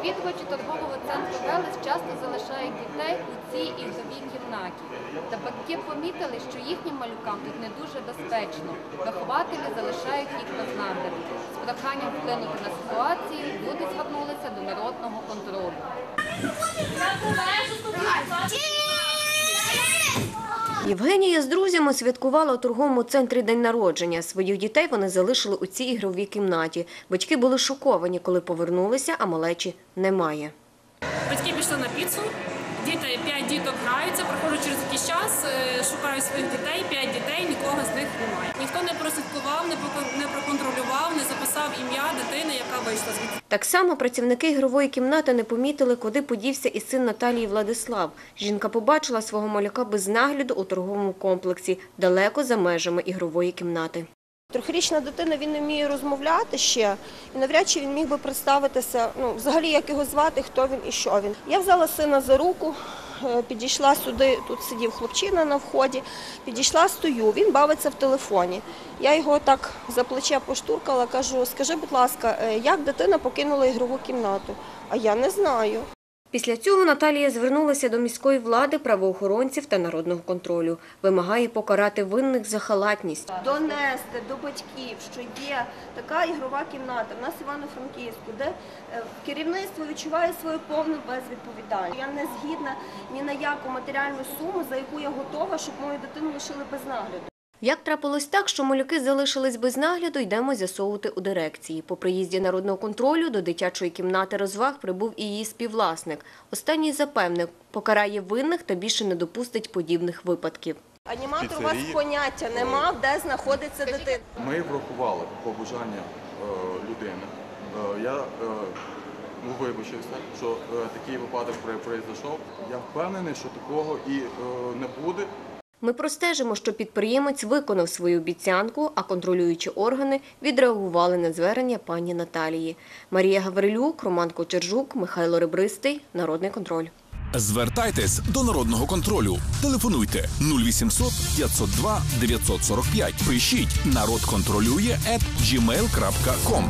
Відвідувачі торгового центру Велес часто залишають дітей у цій ігровій кімнаті. Та батьки помітили, що їхнім малюкам тут не дуже безпечно. Вихователі залишають їх на нагляду. З проханням вплинути на ситуацію люди звернулися до народного контролю. Євгенія з друзями святкувала у торговому центрі день народження. Своїх дітей вони залишили у цій ігровій кімнаті. Батьки були шоковані, коли повернулися, а малечі немає. Батьки пішли на піцу, діти, п'ять діток граються, проходжу через якийсь час, е, шукаю своїх дітей, п'ять дітей, нікого з них немає. Ніхто не прослідкував, не прокон- не проконтролював, не записав ім'я дитини, яка вийшла звідти. Так само працівники ігрової кімнати не помітили, куди подівся і син Наталії Владислав. Жінка побачила свого малюка без нагляду у торговому комплексі, далеко за межами ігрової кімнати. Трьохрічна дитина він не вміє розмовляти ще, і навряд чи він міг би представитися, ну взагалі як його звати, хто він і що він. Я взяла сина за руку, підійшла сюди, тут сидів хлопчина на вході, підійшла, стою, він бавиться в телефоні. Я його так за плече поштуркала, кажу, скажи, будь ласка, е, як дитина покинула ігрову кімнату? А я не знаю. Після цього Наталія звернулася до міської влади, правоохоронців та народного контролю. Вимагає покарати винних за халатність. Донести до батьків, що є така ігрова кімната в нас Івано-Франківську, де е, керівництво відчуває свою повну безвідповідальність. Я не згідна ні на яку матеріальну суму, за яку я готова, щоб мою дитину лишили без нагляду. Як трапилось так, що малюки залишились без нагляду, йдемо з'ясовувати у дирекції. По приїзді народного контролю до дитячої кімнати розваг прибув і її співвласник. Останній запевнив, покарає винних та більше не допустить подібних випадків. Аніматор у вас поняття нема, де знаходиться дитина. Ми врахували побажання е, людини. Е, я е, ну, вибачився, що такий випадок произойшов. Я впевнений, що такого і не буде. Ми простежимо, що підприємець виконав свою обіцянку, а контролюючі органи відреагували на звернення пані Наталії. Марія Гаврилюк, Роман Кочержук, Михайло Ребристий. Народний контроль. Звертайтесь до народного контролю. Телефонуйте 0800 502 945. Пишіть народ контролює gmail.com.